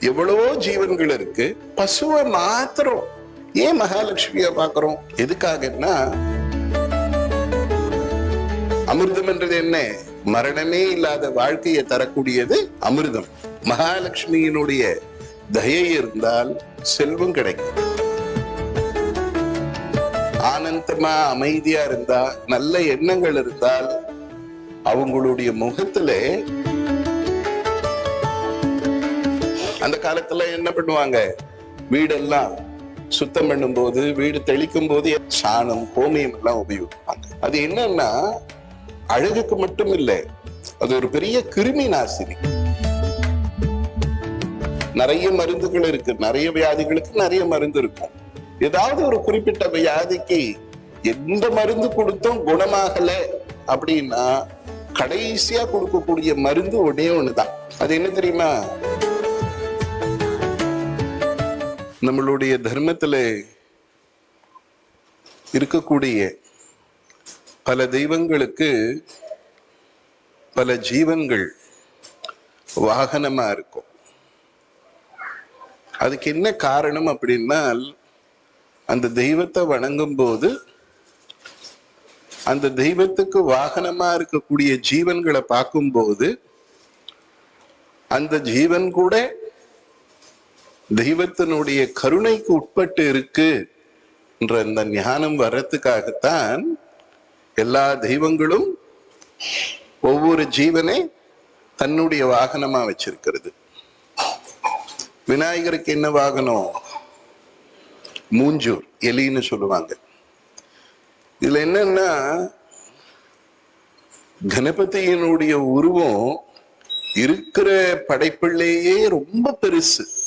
எவ்வளவோ ஜீவன்கள் இருக்கு. பசுவை மாத்திரம் ஏன் மகாலட்சுமியா பாக்குறோம் எதுக்காகன்னா அமிர்தம் என்றது என்ன? மரணமே இல்லாத வாழ்க்கையை தரக்கூடியது அமிர்தம். மகாலட்சுமியினுடைய தயை இருந்தால் செல்வம் கிடைக்கும். ஆனந்தமா அமைதியா இருந்தா நல்ல எண்ணங்கள் இருந்தால் அவங்களுடைய முகத்துல அந்த காலத்துல என்ன பண்ணுவாங்க? வீடெல்லாம் சுத்தம் பண்ணும்போது வீடு தெளிக்கும் போது சாணம் கோமியம் எல்லாம் உபயோகிப்பாங்க. அது என்னன்னா அழகுக்கு மட்டும் இல்லை அது ஒரு பெரிய கிருமி நாசினி. நிறைய மருந்துகள் இருக்கு. நிறைய வியாதிகளுக்கு நிறைய மருந்து இருக்கும். ஏதாவது ஒரு குறிப்பிட்ட வியாதிக்கு எந்த மருந்து கொடுத்தும் குணமாகல அப்படின்னா கடைசியா கொடுக்கக்கூடிய மருந்து ஒன்னே ஒண்ணுதான். அது என்ன தெரியுமா? நம்மளுடைய தர்மத்துல இருக்கக்கூடிய பல தெய்வங்களுக்கு பல ஜீவன்கள் வாகனமா இருக்கும். அதுக்கு என்ன காரணம் அப்படின்னால் அந்த தெய்வத்தை வணங்கும் போது அந்த தெய்வத்துக்கு வாகனமா இருக்கக்கூடிய ஜீவன்களை பார்க்கும்போது அந்த ஜீவன் கூட தெய்வத்தினுடைய கருணைக்கு உட்பட்டு இருக்கு என்ற அந்த ஞானம் வர்றதுக்காகத்தான் எல்லா தெய்வங்களும் ஒவ்வொரு ஜீவனை தன்னுடைய வாகனமா வச்சிருக்கிறது. விநாயகருக்கு என்ன வாகனம்? மூஞ்சூர் எலின்னு சொல்லுவாங்க. இதுல என்னன்னா கணபதியினுடைய உருவம் இருக்கிற படைப்பிள்ளையே ரொம்ப பெருசு.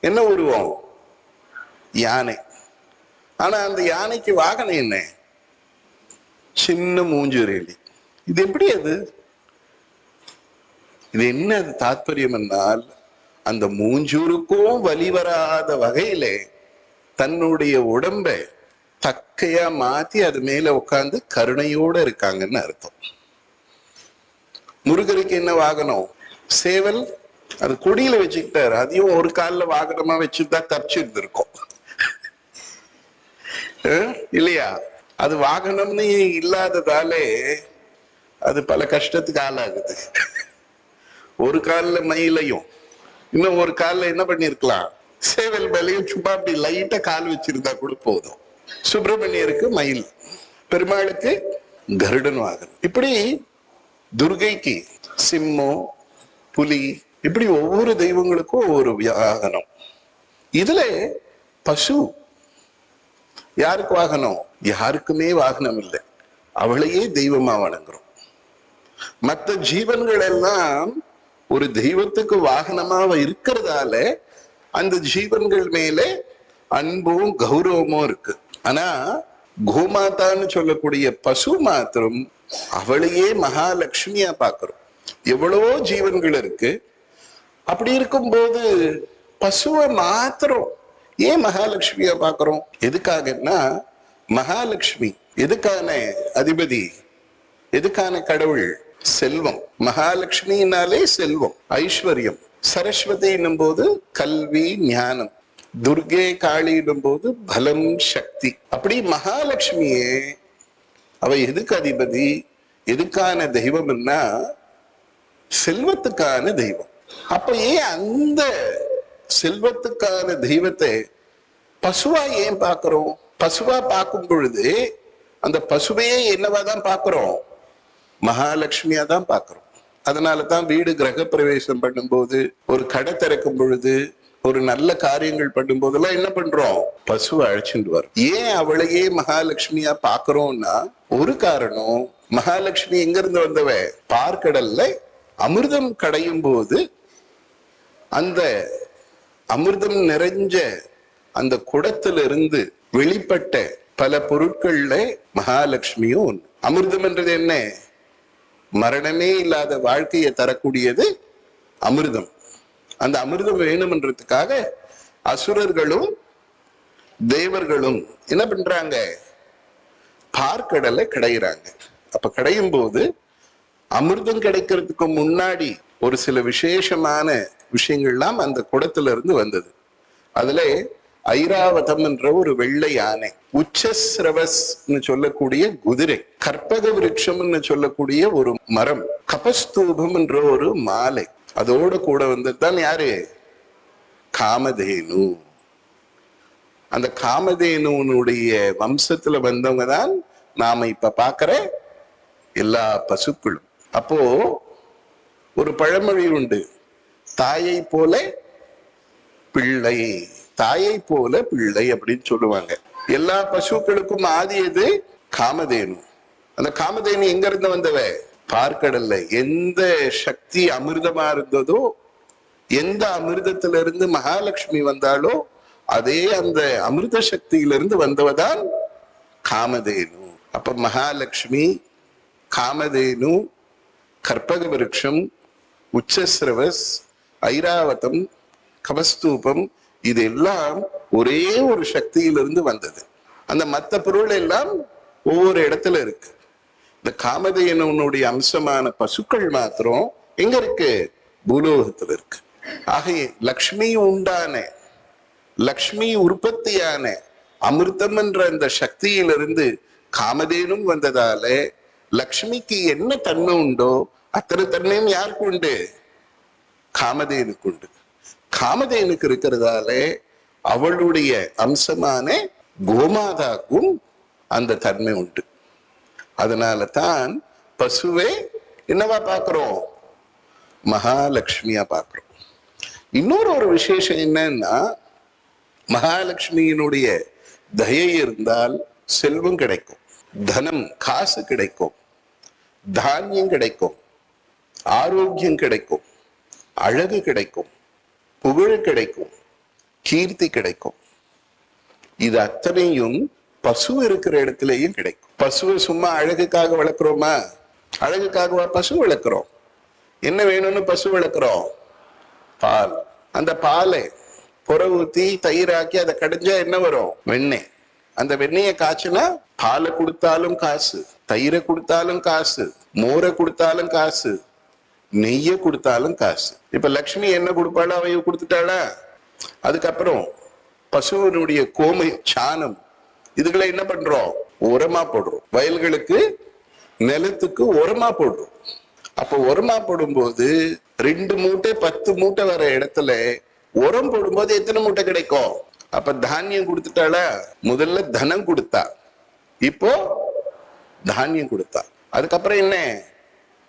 என்ன உருவம்? யானை. ஆனா அந்த யானைக்கு வாகனம் என்ன? சின்ன மூஞ்சுரேலி. இது எப்படி அது? இது என்ன அது தாத்பரியம் என்னால் அந்த மூஞ்சூருக்கும் வழி வராத வகையிலே தன்னுடைய உடம்ப தக்கையா மாத்தி அது மேல உட்கார்ந்து கருணையோட இருக்காங்கன்னு அர்த்தம். முருகருக்கு என்ன வாகனம்? சேவல் அது கொடியில வச்சுக்கிட்டாரு. அதையும் ஒரு கால்ல வாகனமா வச்சுட்டா தப்பிச்சிருந்திருக்கும் இல்லையா? அது வாகனம்னு இல்லாததாலே அது பல கஷ்டத்துக்கு ஆளாகுது. ஒரு காலில் மயிலையும் இன்னும் ஒரு காலில் என்ன பண்ணிருக்கலாம்? சேவல் மேலையும் சும்மா அப்படி லைட்டா கால் வச்சிருந்தா கூட போதும். சுப்பிரமணியருக்கு மயில் பெருமாளுக்கு கருடன் வாகனம். இப்படி துர்கைக்கு சிம்மம் புலி இப்படி ஒவ்வொரு தெய்வங்களுக்கும் ஒவ்வொரு வாகனம் இதுல பசு. யாருக்கு வாகனம்? யாருக்குமே வாகனம் இல்லை. அவளையே தெய்வமா வணங்குறோம். மற்ற ஜீவன்கள் எல்லாம் ஒரு தெய்வத்துக்கு வாகனமாக இருக்கிறதால அந்த ஜீவன்கள் மேலே அன்பும் கௌரவமும் இருக்கு. ஆனா கோமாதான்னு சொல்லக்கூடிய பசு மாத்திரம் அவளையே மகாலட்சுமியா பாக்குறோம் எவ்வளவோ ஜீவன்கள் இருக்கு. அப்படி இருக்கும்போது பசுவை மாத்திரம் ஏன் மகாலட்சுமியா பாக்குறோம் எதுக்காகன்னா மகாலட்சுமி எதுக்கான அதிபதி? எதுக்கான கடவுள்? செல்வம். மகாலட்சுமினாலே செல்வம் ஐஸ்வர்யம். சரஸ்வதி போது கல்வி ஞானம். துர்கே காளியிடும் போது பலம் சக்தி. அப்படி மகாலட்சுமியே அவ எதுக்கு அதிபதி? எதுக்கான தெய்வம்னா செல்வத்துக்கான தெய்வம். அப்ப ஏன் அந்த செல்வத்துக்கான தெய்வத்தை பசுவா ஏன் பார்க்கிறோம்? பசுவா பார்க்கும் பொழுது அந்த பசுவையே என்னவா தான் பார்க்கிறோம்? மகாலட்சுமியா தான் பார்க்கிறோம். அதனால தான் வீடு கிரக பிரவேசம் பண்ணும்போது ஒரு கடை திறக்கும் பொழுது ஒரு நல்ல காரியங்கள் பண்ணும் போதெல்லாம் என்ன பண்றோம்? பசுவை அழைச்சிட்டு வரும். ஏன் அவளையே மகாலட்சுமியா பாக்குறோம்னா ஒரு காரணம் மகாலட்சுமி எங்க இருந்து வந்தவ? பார்க்கடல்ல அமிர்தம் கடையும் போது அந்த அமிர்தம் நிறைஞ்ச அந்த குடத்திலிருந்து வெளிப்பட்ட பல பொருட்கள்ல மகாலட்சுமியும் ஒன்று. அமிர்தம் என்றது என்ன? மரணமே இல்லாத வாழ்க்கையை தரக்கூடியது அமிர்தம். அந்த அமிர்தம் வேணும்ன்றதுக்காக அசுரர்களும் தேவர்களும் என்ன பண்றாங்க? பார்க்கடலை கடையிறாங்க. அப்ப கடையும் போது அமிர்தம் கிடைக்கிறதுக்கு முன்னாடி ஒரு சில விசேஷமான விஷயங்கள்லாம் அந்த குடத்துல இருந்து வந்தது. அதுல ஐராவதம் என்ற ஒரு வெள்ளை யானை உச்சஸ்ரவஸ்னு சொல்லக்கூடிய குதிரை கற்பக விருட்சம்னு சொல்லக்கூடிய ஒரு மரம் கபஸ்தூபம் என்ற ஒரு மாலை. அதோட கூட வந்ததுதான் யாரு? காமதேனு. அந்த காமதேனுனுடைய வம்சத்துல வந்தவங்க தான் நாம இப்ப பாக்குற எல்லா பசுக்களும். அப்போ ஒரு பழமொழி உண்டு. தாயை போல பிள்ளை தாயை போல பிள்ளை அப்படின்னு சொல்லுவாங்க. எல்லா பசுக்களுக்கும் ஆதி எது? காமதேனு. அந்த காமதேனு எங்க இருந்து வந்தவ? பார்க்கடல்ல. எந்த சக்தி அமிர்தமா இருந்ததோ எந்த அமிர்தத்துல இருந்து மகாலட்சுமி வந்தாலோ அதே அந்த அமிர்த சக்தியிலிருந்து வந்தவதான் காமதேனு. அப்ப மகாலட்சுமி காமதேனு கற்பக விருட்சம் உச்சஸ்ரவஸ் ஐராவதம் கபஸ்தூபம் இதெல்லாம் ஒரே ஒரு சக்தியிலிருந்து வந்தது. அந்த மத்த பொருள் எல்லாம் ஒவ்வொரு இடத்துல இருக்கு. இந்த காமதேனுடைய அம்சமான பசுக்கள் மாத்திரம் எங்க இருக்கு? பூலோகத்துல இருக்கு. ஆகைய லக்ஷ்மி உண்டான லக்ஷ்மி உற்பத்தியான அமிர்தம் என்ற அந்த சக்தியிலிருந்து காமதேனும் வந்ததால லக்ஷ்மிக்கு என்ன தன்மை உண்டோ அத்தனை தன்மையும் யாருக்கு உண்டு? காமதேனுக்கு உண்டு. காமதேனுக்கு இருக்கிறதாலே அவளுடைய அம்சமான கோமாதாக்கும் அந்த தன்மை உண்டு. அதனால தான் பசுவை என்னவா பார்க்கிறோம்? மகாலட்சுமியா பார்க்கிறோம். இன்னொரு ஒரு விசேஷம் என்னன்னா மகாலட்சுமியினுடைய தயை இருந்தால் செல்வம் கிடைக்கும். தனம் காசு கிடைக்கும். தானியம் கிடைக்கும். ஆரோக்கியம் கிடைக்கும் அழகு கிடைக்கும் புகழ் கிடைக்கும் கீர்த்தி கிடைக்கும். இது அத்தனையும் பசு இருக்கிற இடத்துலயும் கிடைக்கும். பசுவை சும்மா அழகுக்காக வளர்க்குறோமா? அழகுக்காகவா பசு வளர்க்குறோம். என்ன வேணும்னு பசு வளர்க்குறோம்? பால். அந்த பாலை புற ஊத்தி தயிராக்கி அதை கடைஞ்சா என்ன வரும்? வெண்ணெய். அந்த வெண்ணெயை காய்ச்சினா பாலை கொடுத்தாலும் காசு தயிரை கொடுத்தாலும் காசு மோரை கொடுத்தாலும் காசு நெய்ய கொடுத்தாலும் காசு. இப்ப லக்ஷ்மி என்ன கொடுப்பாளோ அவைய கொடுத்துட்டாளா? அதுக்கப்புறம் பசுவினுடைய கோமை சாணம் இதுகளை என்ன பண்றோம்? உரமா போடுறோம். வயல்களுக்கு நிலத்துக்கு உரமா போடுறோம். அப்ப உரமா போடும்போது ரெண்டு மூட்டை பத்து மூட்டை வர இடத்துல உரம் போடும்போது எத்தனை மூட்டை கிடைக்கும்? அப்ப தானியம் கொடுத்துட்டாளா? முதல்ல தனம் கொடுத்தா. இப்போ தானியம் கொடுத்தா. அதுக்கப்புறம் என்ன?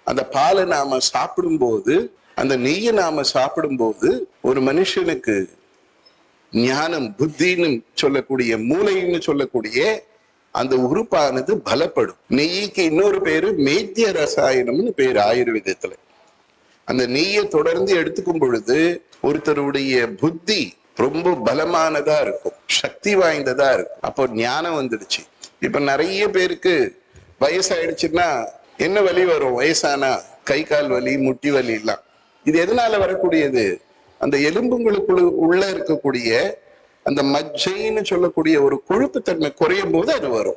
அந்த பாலை நாம சாப்பிடும்போது அந்த நெய்யை நாம சாப்பிடும்போது ஒரு மனுஷனுக்கு ஞானம் புத்தின்னு சொல்லக்கூடிய மூளைன்னு சொல்லக்கூடிய அந்த உறுப்பானது பலப்படும். நெய்க்கு இன்னொரு பேரு மேத்திய ரசாயனம்னு பேர் ஆயுர்வேதத்துல. அந்த நெய்யை தொடர்ந்து எடுத்துக்கும் பொழுது ஒருத்தருடைய புத்தி ரொம்ப பலமானதா இருக்கும். சக்தி வாய்ந்ததா இருக்கும். அப்போ ஞானம் வந்துடுச்சு. இப்ப நிறைய பேருக்கு வயசாயிடுச்சுன்னா என்ன வலி வரும்? வயசானா? கை கால் வலி முட்டி வலி எல்லாம். இது எதனால வரக்கூடியது? அந்த எலும்புங்களுக்குள்ள உள்ள இருக்கக்கூடிய அந்த மஜ்ஜைன்னு சொல்லக்கூடிய ஒரு கொழுப்புத்தன்மை குறையும் போது அது வரும்.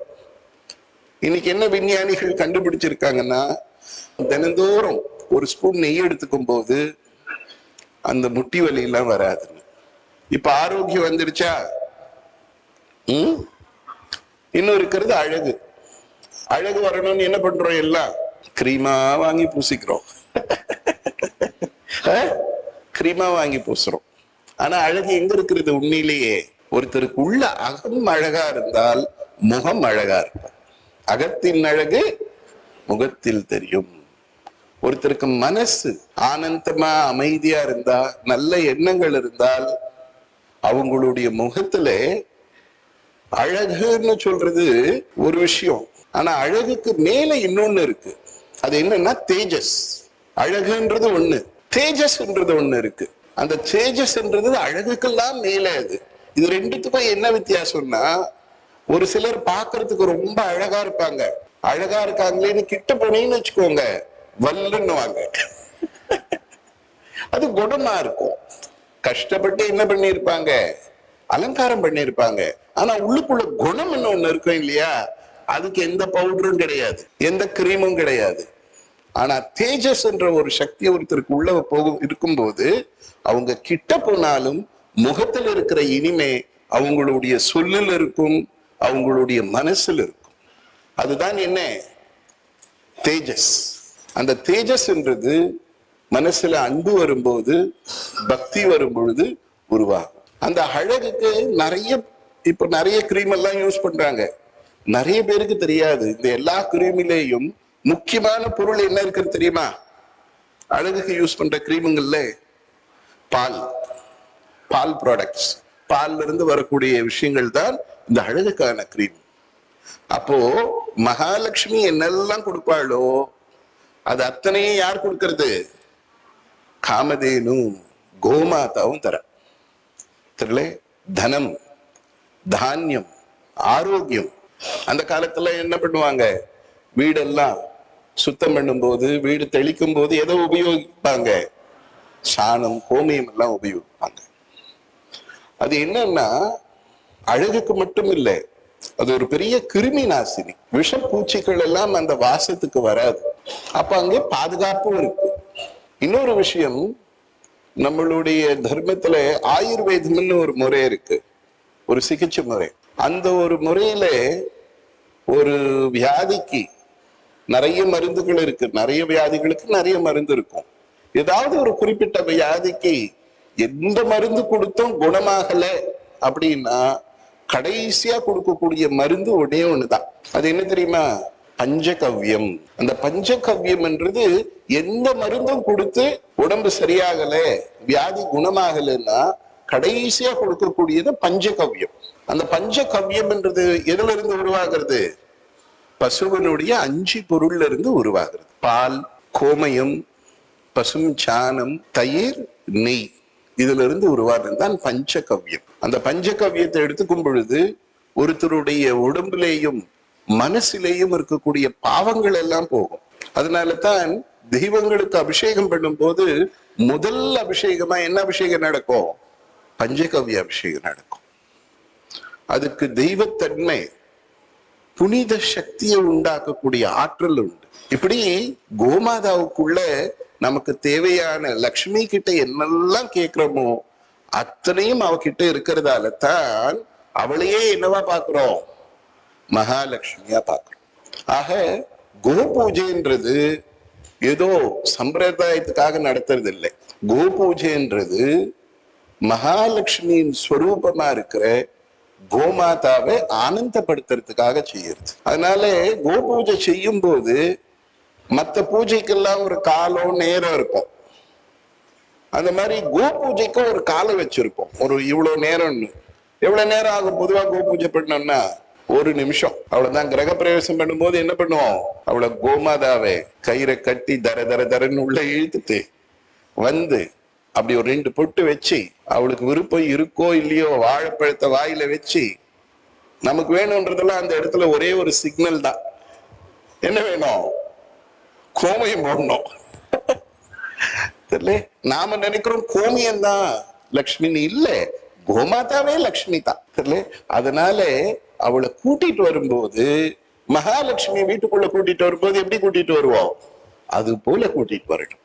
இன்னைக்கு என்ன விஞ்ஞானிகள் கண்டுபிடிச்சிருக்காங்கன்னா தினந்தோறும் ஒரு ஸ்பூன் நெய் எடுத்துக்கும் போது அந்த முட்டி வலி எல்லாம் வராதுன்னு. இப்ப ஆரோக்கியம் வந்துருச்சா? ம்? இன்னும் இருக்கிறது அழகு. அழகு வரணும்னு என்ன பண்றோம் எல்லாம்? கிரீமா வாங்கி பூசிக்கிறோம். கிரீமா வாங்கி பூசுறோம். ஆனா அழகு எங்க இருக்கிறது உண்மையிலேயே? ஒருத்தருக்கு உள்ள அகம் அழகா இருந்தால் முகம் அழகா இருக்கும். அகத்தின் அழகு முகத்தில் தெரியும். ஒருத்தருக்கு மனசு ஆனந்தமா அமைதியா இருந்தா நல்ல எண்ணங்கள் இருந்தால் அவங்களுடைய முகத்துல அழகுன்னு சொல்றது ஒரு விஷயம். ஆனா அழகுக்கு மேல இன்னொன்னு இருக்கு. அது என்னன்னா தேஜஸ். அழகுன்றது ஒண்ணு. தேஜஸ்ன்றது ஒண்ணு இருக்கு. அந்த தேஜஸ்ன்றது அழகுக்கெல்லாம் மேல அது. இது ரெண்டுத்துக்கும் என்ன வித்தியாசம்னா ஒரு சிலர் பாக்குறதுக்கு ரொம்ப அழகா இருப்பாங்க. அழகா இருக்காங்களேன்னு கிட்ட போனேன்னு வச்சுக்கோங்க வல்லுன்னுவாங்க. அது குணமா இருக்கும். கஷ்டப்பட்டு என்ன பண்ணிருப்பாங்க அலங்காரம் பண்ணிருப்பாங்க ஆனா உள்ளுக்குள்ள குணம் என்ன ஒண்ணு இருக்கும் இல்லையா? அதுக்கு எந்த பவுடரும் கிடையாது. எந்த கிரீமும் கிடையாது. ஆனா தேஜஸ் என்ற ஒரு சக்தி ஒருத்தருக்கு உள்ள போகும் இருக்கும்போது அவங்க கிட்ட போனாலும் முகத்தில் இருக்கிற இனிமே அவங்களுடைய சொல்லில் இருக்கும் அவங்களுடைய மனசில் இருக்கும். அதுதான் என்ன? தேஜஸ். அந்த தேஜஸ் என்றது மனசுல அன்பு வரும்போது பக்தி வரும்பொழுது உருவாகும். அந்த அழகுக்கு நிறைய இப்ப நிறைய கிரீம் எல்லாம் யூஸ் பண்றாங்க. நிறைய பேருக்கு தெரியாது. இந்த எல்லா கிரீமிலேயும் முக்கியமான பொருள் என்ன இருக்குன்னு தெரியுமா? அழகுக்கு யூஸ் பண்ற கிரீமுங்கள்ல பால். பால் ப்ராடக்ட்ஸ் பால்ல இருந்து வரக்கூடிய விஷயங்கள் தான் இந்த அழகுக்கான கிரீம் அப்போ மகாலட்சுமி என்னெல்லாம் கொடுப்பாளோ அது அத்தனையும் யார் கொடுக்கறது? காமதேனும் கோமாதாவும் தர. தெரியல? தனம் தானியம் ஆரோக்கியம். அந்த காலத்துல என்ன பண்ணுவாங்க? வீடெல்லாம் சுத்தம் பண்ணும்போது வீடு தெளிக்கும் போது எதை உபயோகிப்பாங்க? சாணம் கோமியம் எல்லாம் உபயோகிப்பாங்க. அது என்னன்னா அழகுக்கு மட்டும் இல்லை அது ஒரு பெரிய கிருமி நாசினி. விஷப்பூச்சிகள் எல்லாம் அந்த வாசத்துக்கு வராது. அப்ப அங்கே பாதுகாப்பும் இருக்கு. இன்னொரு விஷயம் நம்மளுடைய தர்மத்துல ஆயுர்வேதம்னு ஒரு முறை இருக்கு. ஒரு சிகிச்சை முறை. அந்த ஒரு முறையில ஒரு வியாதிக்கு நிறைய மருந்துகள் இருக்கு. நிறைய வியாதிகளுக்கு நிறைய மருந்து இருக்கும். ஏதாவது ஒரு குறிப்பிட்ட வியாதிக்கு எந்த மருந்து கொடுத்தும் குணமாகல அப்படின்னா கடைசியா கொடுக்கக்கூடிய மருந்து ஒன்னே ஒண்ணுதான். அது என்ன தெரியுமா? பஞ்சகவ்யம். அந்த பஞ்சகவ்யம் என்றது எந்த மருந்தும் கொடுத்து உடம்பு சரியாகல வியாதி குணமாகலன்னா கடைசியா கொடுக்கக்கூடியது பஞ்சகவ்யம். அந்த பஞ்சகவ்யம் என்றது எதுல இருந்து உருவாகிறது? பசுவனுடைய அஞ்சு பொருள்ல இருந்து உருவாகிறது. பால் கோமயம் பசும் சாணம் தயிர் நெய் இதுல இருந்து உருவானது தான் பஞ்சகவ்யம். அந்த பஞ்சகவ்யத்தை எடுத்துக்கும் பொழுது ஒருத்தருடைய உடம்புலேயும் மனசிலேயும் இருக்கக்கூடிய பாவங்கள் எல்லாம் போகும். அதனால தான் தெய்வங்களுக்கு அபிஷேகம் பண்ணும்போது முதல் அபிஷேகமா என்ன அபிஷேகம் நடக்கும்? பஞ்சகவ்ய அபிஷேகம் நடக்கும். அதுக்கு தெய்வத்தன்மை புனித சக்தியை உண்டாக்கக்கூடிய ஆற்றல் உண்டு. இப்படி கோமாதாவுக்குள்ள நமக்கு தேவையான லக்ஷ்மி கிட்ட என்னெல்லாம் கேட்கிறோமோ அத்தனையும் அவகிட்ட இருக்கிறதால தான் அவளையே என்னவா பாக்குறோம் மகாலட்சுமியா பாக்குறோம் ஆக கோ பூஜைன்றது ஏதோ சம்பிரதாயத்துக்காக நடத்துறது இல்லை கோ பூஜைன்றது மகாலட்சுமியின் ஸ்வரூபமா இருக்கிற கோமாதாவை ஆனந்தப்படுத்துறதுக்காக செய்யறது. அதனால கோ பூஜை செய்யும் போது மத்த பூஜைக்கெல்லாம் ஒரு காலம் நேரம் இருக்கும். அந்த மாதிரி கோ பூஜைக்கும் ஒரு காலம் வச்சிருப்போம். ஒரு இவ்வளவு நேரம்னு. எவ்வளவு நேரம் ஆகும் பொதுவா கோ பூஜை பண்ணோம்னா? ஒரு நிமிஷம். அவ்வளவுதான். கிரக பிரவேசம் பண்ணும்போது என்ன பண்ணுவோம்? அவளை கோமாதாவை கயிறை கட்டி தர தர தரன்னு உள்ள இழுத்துட்டு வந்து அப்படி ஒரு ரெண்டு பொட்டு வச்சு அவளுக்கு விருப்பம் இருக்கோ இல்லையோ வாழைப்பழத்தை வாயில வச்சு நமக்கு வேணும்ன்றதெல்லாம் அந்த இடத்துல ஒரே ஒரு சிக்னல் தான். என்ன வேணும்? கோமயம் போடணும். தெரியல? நாம நினைக்கிறோம் கோமியம் தான். லக்ஷ்மின்னு இல்ல. கோமாதாவே லக்ஷ்மி தான். தெரியல? அதனால அவளை கூட்டிட்டு வரும்போது மகாலட்சுமி வீட்டுக்குள்ள கூட்டிட்டு வரும்போது எப்படி கூட்டிட்டு வருவோம்? அது போல கூட்டிட்டு வரட்டும்.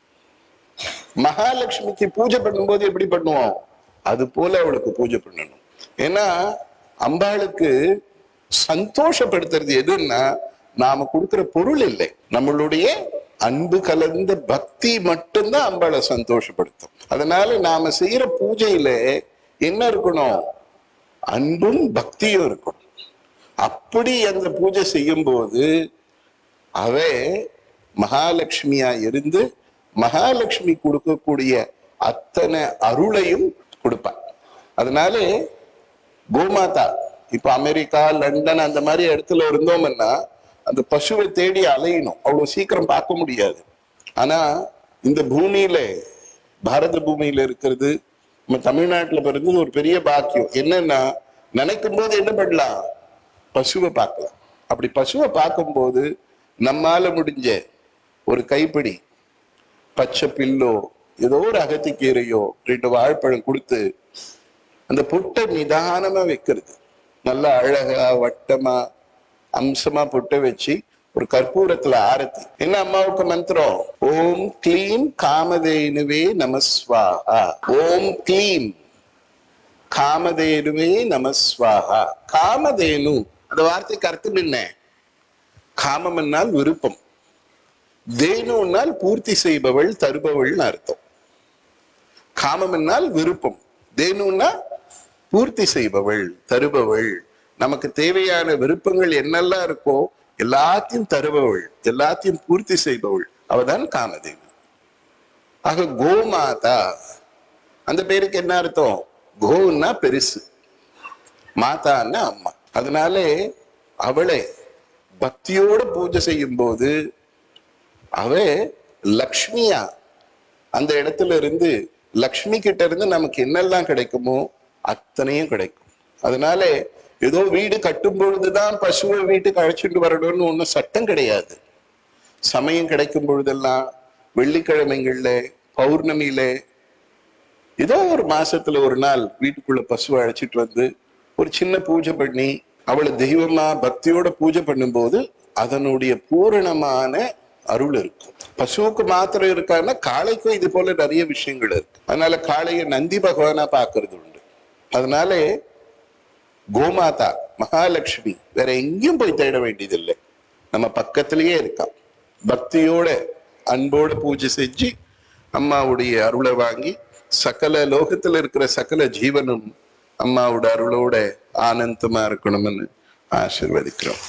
மகாலட்சுமிக்கு பூஜை பண்ணும்போது எப்படி பண்ணுவோம்? அது போல அவளுக்கு பூஜை பண்ணணும். ஏன்னா அம்பாளுக்கு சந்தோஷப்படுத்துறது எதுன்னா நாம கொடுக்கிற பொருள் இல்லை. நம்மளுடைய அன்பு கலந்த பக்தி மட்டும்தான் அம்பாளை சந்தோஷப்படுத்தும். அதனால நாம செய்யற பூஜையில என்ன இருக்கணும்? அன்பும் பக்தியும் இருக்கணும். அப்படி அந்த பூஜை செய்யும் போது அவ மகாலட்சுமியா இருந்து மகாலட்சுமி கொடுக்கக்கூடிய அத்தனை அருளையும் கொடுப்பார். அதனால கோமாதா இப்ப அமெரிக்கா லண்டன் அந்த மாதிரி இடத்துல இருந்தோம்னா அந்த பசுவை தேடி அலையணும். அவ்வளவு சீக்கிரம் பார்க்க முடியாது. ஆனா இந்த பூமியில பாரத பூமியில இருக்கிறது நம்ம தமிழ்நாட்டுல பிறந்தது ஒரு பெரிய பாக்கியம். என்னன்னா நினைக்கும் போது என்ன பண்ணலாம்? பசுவை பார்க்கலாம். அப்படி பசுவை பார்க்கும்போது நம்மால முடிஞ்ச ஒரு கைப்பிடி பச்சை பில்லோ ஏதோ ஒரு அகத்திக்கீரையோ ரெண்டு வாழைப்பழம் கொடுத்து அந்த புட்டை நிதானமா வைக்கிறது. நல்லா அழகா வட்டமா அம்சமா புட்டை வச்சு ஒரு கற்பூரத்துல ஆரத்தி. என்ன அம்மாவுக்கு மந்திரம்? ஓம் கிளீம் காமதேனுவே நமஸ்வாகா ஓம் கிளீம் காமதேனுவே நமஸ்வாஹா காமதேனு அந்த வார்த்தைக்கு அர்த்தம் என்ன? காமம் என்னால் விருப்பம். தேனுனால் பூர்த்தி செய்பவள் தருபவள்னு அர்த்தம். காமம் என்னால் விருப்பம். தேனுன்னா பூர்த்தி செய்பவள் தருபவள். நமக்கு தேவையான விருப்பங்கள் என்னெல்லாம் இருக்கோ எல்லாத்தையும் தருபவள் எல்லாத்தையும் பூர்த்தி செய்பவள். அவதான் காமதேவி. ஆக கோமாதா. அந்த பேருக்கு என்ன அர்த்தம்? கோன்னா பெருசு. மாதான்னா அம்மா. அதனாலே அவளை பக்தியோட பூஜை செய்யும் போது அவ லக்ஷ்மியா. அந்த இடத்துல இருந்து லக்ஷ்மி கிட்ட இருந்து நமக்கு என்னெல்லாம் கிடைக்குமோ அத்தனையும் கிடைக்கும். அதனால ஏதோ வீடு கட்டும் பொழுதுதான் பசுவை வீட்டுக்கு அழைச்சிட்டு வரணும்னு ஒன்றும் சட்டம் கிடையாது. சமயம் கிடைக்கும் பொழுதெல்லாம் வெள்ளிக்கிழமைகள்ல பௌர்ணமியில ஏதோ ஒரு மாசத்துல ஒரு நாள் வீட்டுக்குள்ள பசுவை அழைச்சிட்டு வந்து ஒரு சின்ன பூஜை பண்ணி அவளை தெய்வமா பக்தியோட பூஜை பண்ணும்போது அதனுடைய பூரணமான அருள் இருக்கும் பசுவுக்கு மாத்திரம் இருக்கான்னா காளைக்கும் இது போல நிறைய விஷயங்கள் இருக்கு. அதனால காளைய நந்தி பகவானா பாக்குறது உண்டு. அதனால கோமாதா மகாலட்சுமி வேற எங்கேயும் போய் தேட வேண்டியதில்லை. நம்ம பக்கத்திலேயே இருக்கா பக்தியோட அன்போட பூஜை செஞ்சு அம்மாவுடைய அருளை வாங்கி சகல லோகத்துல இருக்கிற சகல ஜீவனும் அம்மாவோட அருளோட ஆனந்தமா இருக்கணும்னு ஆசிர்வதிக்கிறோம்.